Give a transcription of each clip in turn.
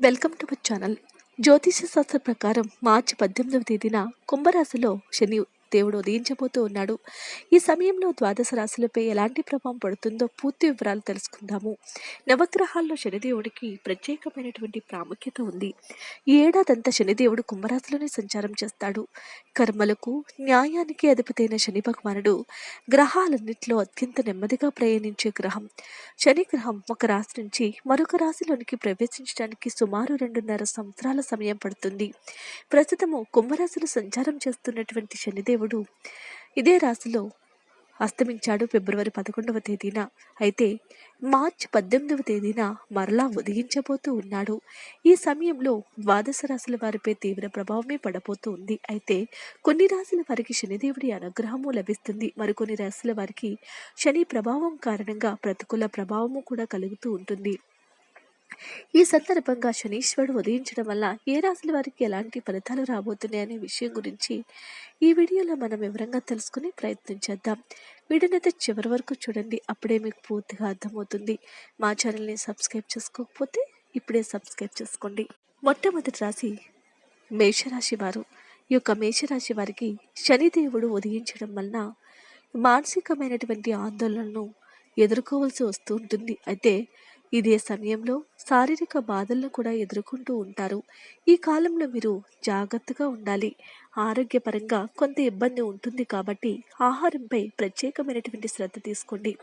Welcome to my channel. జ్యోతిష శాస్త్ర ప్రకారం మార్చి పద్దెనిమిదవ తేదీన కుంభరాశిలో శని దేవుడు ఉదయించబోతూ ఉన్నాడు. ఈ సమయంలో ద్వాదశ రాశులపై ఎలాంటి ప్రభావం పడుతుందో పూర్తి వివరాలు తెలుసుకుందాము. నవగ్రహాల్లో శనిదేవుడికి ప్రత్యేకమైనటువంటి ప్రాముఖ్యత ఉంది. ఈ ఏడాదంతా శనిదేవుడు కుంభరాశిలోనే సంచారం చేస్తాడు. కర్మలకు న్యాయానికి అధిపతైన శని భగవానుడు గ్రహాలన్నింటిలో అత్యంత నెమ్మదిగా ప్రయాణించే గ్రహం. శని గ్రహం ఒక రాశి నుంచి మరొక రాశిలోనికి ప్రవేశించడానికి సుమారు రెండున్నర సంవత్సరాల సమయం పడుతుంది. ప్రస్తుతము కుంభరాశిలో సంచారం చేస్తున్నటువంటి శనిదేవుడు ఇదే రాశిలో అస్తమించాడు ఫిబ్రవరి పదకొండవ తేదీన. అయితే మార్చి పద్దెనిమిదవ తేదీన మరలా ఉదయించబోతూ ఉన్నాడు. ఈ సమయంలో ద్వాదశ రాశుల వారిపై తీవ్ర ప్రభావమే పడబోతూ ఉంది. అయితే కొన్ని రాశుల వారికి శనిదేవుడి అనుగ్రహము లభిస్తుంది. మరికొన్ని రాశుల వారికి శని ప్రభావం కారణంగా ప్రతికూల ప్రభావము కూడా కలుగుతూ ఉంటుంది. ఈ సందర్భంగా శనీశ్వరుడు ఉదయించడం వల్ల ఏ రాశుల వారికి ఎలాంటి ఫలితాలు రాబోతున్నాయనే విషయం గురించి ఈ వీడియోలో మనం వివరంగా తెలుసుకుని ప్రయత్నం చేద్దాం. వీడియోనైతే చివరి వరకు చూడండి. అప్పుడే మీకు పూర్తిగా అర్థమవుతుంది. మా ఛానల్ని సబ్స్క్రైబ్ చేసుకోకపోతే ఇప్పుడే సబ్స్క్రైబ్ చేసుకోండి. మొట్టమొదటి రాశి మేషరాశి వారు. ఈ యొక్క మేషరాశి వారికి శనిదేవుడు ఉదయించడం వలన మానసికమైనటువంటి ఆందోళనను ఎదుర్కోవాల్సి వస్తూ ఉంటుంది. అయితే ఇదే సమయంలో శారీరక బాధలను కూడా ఎదుర్కొంటూ ఉంటారు. ఈ కాలంలో మీరు జాగ్రత్తగా ఉండాలి. ఆరోగ్యపరంగా కొంత ఇబ్బంది ఉంటుంది కాబట్టి ఆహారంపై ప్రత్యేకమైనటువంటి శ్రద్ధ తీసుకోండి.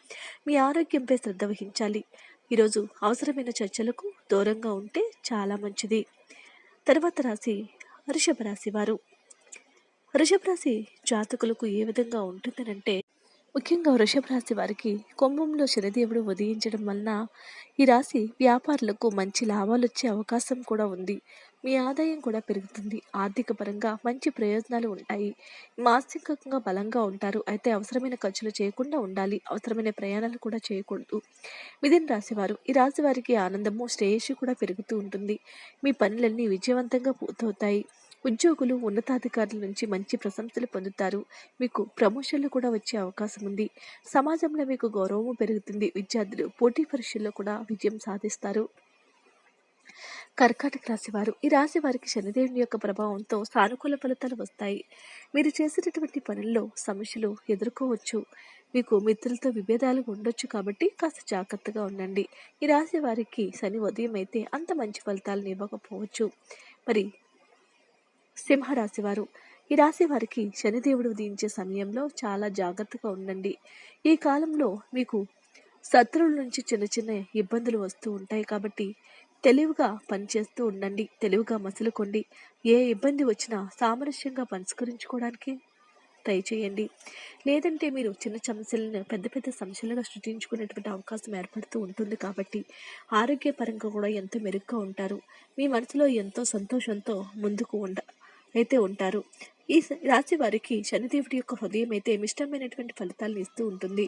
మీ ఆరోగ్యంపై శ్రద్ధ వహించాలి. ఈరోజు అవసరమైన చర్చలకు దూరంగా ఉంటే చాలా మంచిది. తర్వాత రాశి వృషభ రాశి వారు. వృషభ రాశి జాతకులకు ఏ విధంగా ఉంటుందనంటే ముఖ్యంగా వృషభ రాశి వారికి కుంభంలో శనిదేవుడు ఉదయించడం వలన ఈ రాశి వ్యాపారులకు మంచి లాభాలు వచ్చే అవకాశం కూడా ఉంది. మీ ఆదాయం కూడా పెరుగుతుంది. ఆర్థిక పరంగా మంచి ప్రయోజనాలు ఉంటాయి. మానసికంగా బలంగా ఉంటారు. అయితే అవసరమైన ఖర్చులు చేయకుండా ఉండాలి. అవసరమైన ప్రయాణాలు కూడా చేయకూడదు. మిథున రాశివారు ఈ రాశి వారికి ఆనందము శ్రేయస్సు కూడా పెరుగుతూ ఉంటుంది. మీ పనులన్నీ విజయవంతంగా పూర్తవుతాయి. ఉద్యోగులు ఉన్నతాధికారుల నుంచి మంచి ప్రశంసలు పొందుతారు. మీకు ప్రమోషన్లు కూడా వచ్చే అవకాశం ఉంది. సమాజంలో మీకు గౌరవము పెరుగుతుంది. విద్యార్థులు పోటీ పరీక్షల్లో కూడా విజయం సాధిస్తారు. కర్కాటక రాశివారు ఈ రాశి వారికి శనిదేవుని యొక్క ప్రభావంతో సానుకూల ఫలితాలు వస్తాయి. మీరు చేసేటటువంటి పనుల్లో సమస్యలు ఎదుర్కోవచ్చు. మీకు మిత్రులతో విభేదాలు ఉండొచ్చు కాబట్టి కాస్త జాగ్రత్తగా ఉండండి. ఈ రాశి వారికి శని ఉదయం అయితే అంత మంచి ఫలితాలను ఇవ్వకపోవచ్చు. మరి సింహరాశివారు. ఈ రాశి వారికి శనిదేవుడు ఉదయించే సమయంలో చాలా జాగ్రత్తగా ఉండండి. ఈ కాలంలో మీకు శత్రువుల నుంచి చిన్న చిన్న ఇబ్బందులు వస్తూ ఉంటాయి కాబట్టి తెలివిగా పనిచేస్తూ ఉండండి. తెలివిగా మసులుకోండి. ఏ ఇబ్బంది వచ్చినా సామరస్యంగా పరిష్కరించుకోవడానికి ట్రై చేయండి. లేదంటే మీరు చిన్న సమస్యలను పెద్ద పెద్ద సమస్యలుగా సృష్టించుకునేటువంటి అవకాశం ఏర్పడుతూ ఉంటుంది కాబట్టి ఆరోగ్యపరంగా కూడా ఎంతో మెరుగ్గా ఉంటారు. మీ మనసులో ఎంతో సంతోషంతో ముందుకు ఉండ అయితే ఉంటారు. ఈ రాశి వారికి శనిదేవుడి యొక్క హృదయం అయితే మిష్టమైనటువంటి ఫలితాలను ఇస్తూ ఉంటుంది.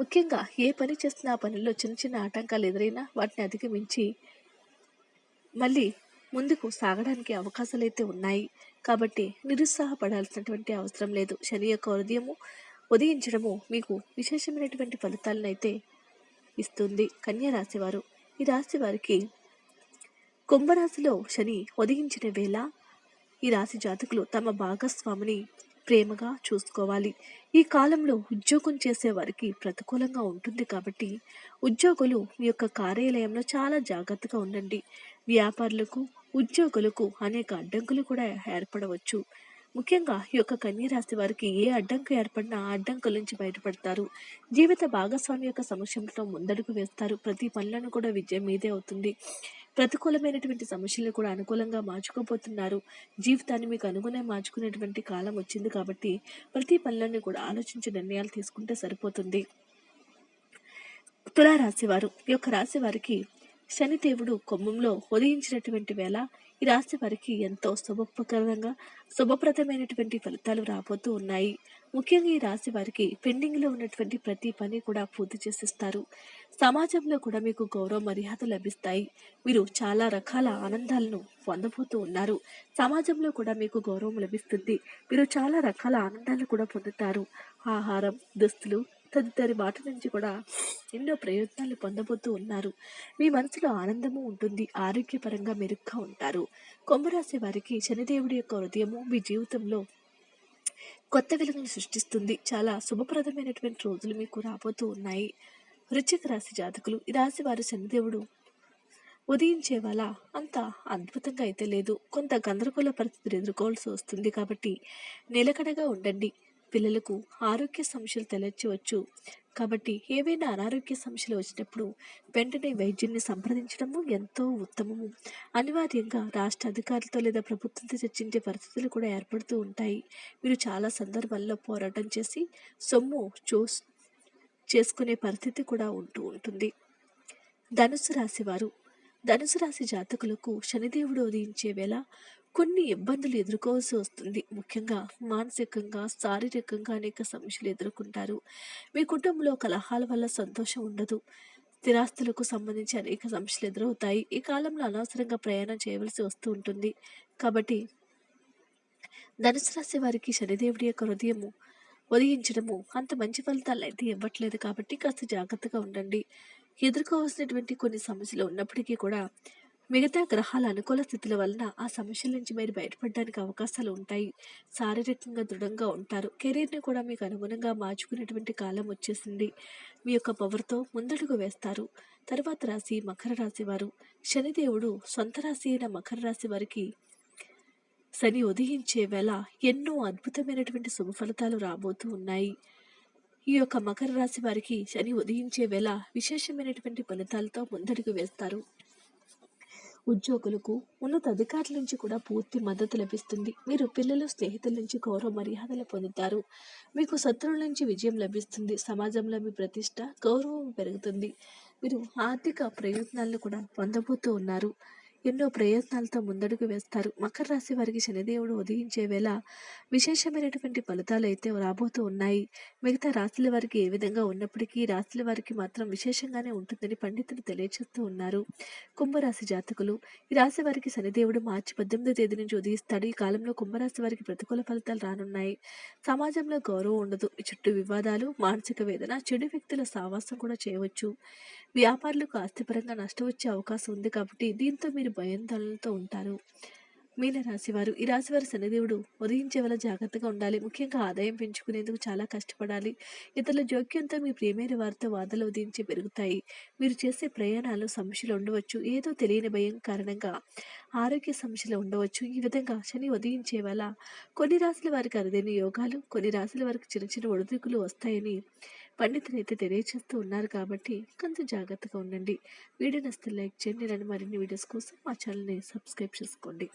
ముఖ్యంగా ఏ పని చేస్తున్న ఆ పనుల్లో చిన్న చిన్న ఆటంకాలు ఎదురైనా వాటిని అధిగమించి మళ్ళీ ముందుకు సాగడానికి అవకాశాలు అయితే ఉన్నాయి. కాబట్టి నిరుత్సాహపడాల్సినటువంటి అవసరం లేదు. శని యొక్క హృదయము ఉదయించడము మీకు విశేషమైనటువంటి ఫలితాలను అయితే ఇస్తుంది. కన్యా రాశి వారు. ఈ రాశి వారికి కుంభరాశిలో శని ఉదయించిన వేళ ఈ రాశి జాతకులు తమ భాగస్వామిని ప్రేమగా చూసుకోవాలి. ఈ కాలంలో ఉద్యోగం చేసే వారికి ప్రతికూలంగా ఉంటుంది కాబట్టి ఉద్యోగులు మీ యొక్క కార్యాలయంలో చాలా జాగ్రత్తగా ఉండండి. వ్యాపారులకు ఉద్యోగులకు అనేక అడ్డంకులు కూడా ఏర్పడవచ్చు. ముఖ్యంగా ఈ యొక్క కన్యరాశి వారికి ఏ అడ్డంకు ఏర్పడినా ఆ అడ్డంకుల నుంచి బయటపడతారు. జీవిత భాగస్వామి యొక్క సమస్యలతో ముందడుగు వేస్తారు. ప్రతి పనులను కూడా విజయం మీదే అవుతుంది. ప్రతికూలమైనటువంటి సమస్యలను కూడా అనుకూలంగా మార్చుకోబోతున్నారు. జీవితాన్ని మీకు అనుగుణంగా మార్చుకునేటువంటి కాలం వచ్చింది కాబట్టి ప్రతి పనులను కూడా ఆలోచించి నిర్ణయాలు తీసుకుంటే సరిపోతుంది. తులారాశి వారు ఈ యొక్క రాశి వారికి శనిదేవుడు కుంభంలో ఉదయించినటువంటి వేళ ఈ రాశి వారికి ఎంతో శుభప్రకరంగా శుభప్రదమైనటువంటి ఫలితాలు రాబోతూ ఉన్నాయి. ముఖ్యంగా ఈ రాశి వారికి పెండింగ్లో ఉన్నటువంటి ప్రతి పని కూడా పూర్తి చేసిస్తారు. సమాజంలో కూడా మీకు గౌరవ మర్యాద లభిస్తాయి. మీరు చాలా రకాల ఆనందాలను పొందబోతూ ఉన్నారు. సమాజంలో కూడా మీకు గౌరవం లభిస్తుంది. మీరు చాలా రకాల ఆనందాలు కూడా పొందుతారు. ఆహారం దుస్తులు తదితరి వాటి నుంచి కూడా ఎన్నో ప్రయోజనాలు పొందబోతూ ఉన్నారు. మీ మనసులో ఆనందము ఉంటుంది. ఆరోగ్యపరంగా మెరుగ్గా ఉంటారు. కుంభరాశి వారికి శనిదేవుడి యొక్క హృదయము మీ జీవితంలో కొత్త వెలుగును సృష్టిస్తుంది. చాలా శుభప్రదమైనటువంటి రోజులు మీకు రాబోతూ ఉన్నాయి. వృశ్చిక రాశి జాతకులు ఈ రాశి వారు శనిదేవుడు ఉదయించే వాళ్ళ అంత అద్భుతంగా అయితే లేదు. కొంత గందరగోళ పరిస్థితులు ఎదుర్కోవాల్సి వస్తుంది కాబట్టి నిలకడగా ఉండండి. పిల్లలకు ఆరోగ్య సమస్యలు తలెచ్చవచ్చు కాబట్టి ఏవైనా అనారోగ్య సమస్యలు వచ్చినప్పుడు వెంటనే వైద్యున్ని సంప్రదించడము ఎంతో ఉత్తమము. అనివార్యంగా రాష్ట్ర అధికారులతో లేదా ప్రభుత్వంతో చర్చించే పరిస్థితులు కూడా ఏర్పడుతూ ఉంటాయి. మీరు చాలా సందర్భాల్లో పోరాటం చేసి సొమ్ము చూస్ చేసుకునే పరిస్థితి కూడా ఉంటూ ఉంటుంది. ధనుసు రాశి వారు. ధనుసు రాశి జాతకులకు శనిదేవుడు ఉదయించే వేళ కొన్ని ఇబ్బందులు ఎదుర్కోవాల్సి వస్తుంది. ముఖ్యంగా మానసికంగా శారీరకంగా అనేక సమస్యలు ఎదుర్కొంటారు. మీ కుటుంబంలో కలహాల వల్ల సంతోషం ఉండదు. స్థిరాస్తులకు సంబంధించి అనేక సమస్యలు ఎదురవుతాయి. ఈ కాలంలో అనవసరంగా ప్రయాణం చేయవలసి వస్తూ ఉంటుంది. కాబట్టి ధనుసు రాశి వారికి శనిదేవుడి యొక్క హృదయము ఉదయించడము అంత మంచి ఫలితాలు అయితే ఇవ్వట్లేదు కాబట్టి కాస్త జాగ్రత్తగా ఉండండి. ఎదుర్కోవాల్సినటువంటి కొన్ని సమస్యలు ఉన్నప్పటికీ కూడా మిగతా గ్రహాల అనుకూల స్థితుల వలన ఆ సమస్యల నుంచి మీరు బయటపడడానికి అవకాశాలు ఉంటాయి. శారీరకంగా దృఢంగా ఉంటారు. కెరీర్ని కూడా మీకు అనుగుణంగా మార్చుకునేటువంటి కాలం వచ్చేసింది. మీ యొక్క పవర్తో ముందడుగు వేస్తారు. తర్వాత రాశి మకర రాశి వారు. శనిదేవుడు సొంత రాశి అయిన మకర రాశి వారికి శని ఉదయించే వేళ ఎన్నో అద్భుతమైనటువంటి శుభ ఫలితాలు రాబోతూ ఉన్నాయి. ఈ యొక్క మకర రాశి వారికి శని ఉదయించే వేళ విశేషమైనటువంటి ఫలితాలతో ముందడుగు వేస్తారు. ఉద్యోగులకు ఉన్నత అధికారుల నుంచి కూడా పూర్తి మద్దతు లభిస్తుంది. మీరు పిల్లలు స్నేహితుల నుంచి గౌరవ మర్యాదలు పొందుతారు. మీకు శత్రువుల నుంచి విజయం లభిస్తుంది. సమాజంలో మీ ప్రతిష్ట గౌరవం పెరుగుతుంది. మీరు ఆర్థిక ప్రయోజనాలను కూడా పొందబోతూ ఉన్నారు. ఎన్నో ప్రయత్నాలతో ముందడుగు వేస్తారు. మకర రాశి వారికి శనిదేవుడు ఉదయించే వేళ విశేషమైనటువంటి ఫలితాలు అయితే రాబోతూ ఉన్నాయి. మిగతా రాశుల వారికి ఏ విధంగా ఉన్నప్పటికీ రాశుల వారికి మాత్రం విశేషంగానే ఉంటుందని పండితులు తెలియజేస్తూ ఉన్నారు. కుంభరాశి జాతకులు ఈ రాశి వారికి శనిదేవుడు మార్చి పద్దెనిమిదో తేదీ నుంచి ఉదయిస్తాడు. ఈ కాలంలో కుంభరాశి వారికి ప్రతికూల ఫలితాలు రానున్నాయి. సమాజంలో గౌరవం ఉండదు. చుట్టూ వివాదాలు మానసిక వేదన చెడు వ్యక్తుల సావాసం కూడా చేయవచ్చు. వ్యాపారులకు ఆస్తిపరంగా నష్టం వచ్చే అవకాశం ఉంది కాబట్టి దీంతో మీరు భయాందోళనలతో ఉంటారు. మీన రాశివారు ఈ రాశివారి శనిదేవుడు ఉదయించే వల్ల జాగ్రత్తగా ఉండాలి. ముఖ్యంగా ఆదాయం పెంచుకునేందుకు చాలా కష్టపడాలి. ఇతరుల జోక్యంతో మీ ప్రియమైన వారితో వాదలు ఉదయించి పెరుగుతాయి. మీరు చేసే ప్రయాణాలు సమస్యలు ఉండవచ్చు. ఏదో తెలియని భయం కారణంగా ఆరోగ్య సమస్యలు ఉండవచ్చు. ఈ విధంగా శని ఉదయించే వల్ల కొన్ని రాశుల వారికి అరుదైన యోగాలు కొన్ని రాశుల వారికి చిన్న చిన్న ఒడిదుడుకులు వస్తాయని పండితులు అయితే తెలియజేస్తూ ఉన్నారు కాబట్టి కొంత జాగ్రత్తగా ఉండండి. వీడియో నస్తే లైక్ చేయండి. నేను మరిన్ని వీడియోస్ కోసం మా ఛానల్ని సబ్స్క్రైబ్ చేసుకోండి.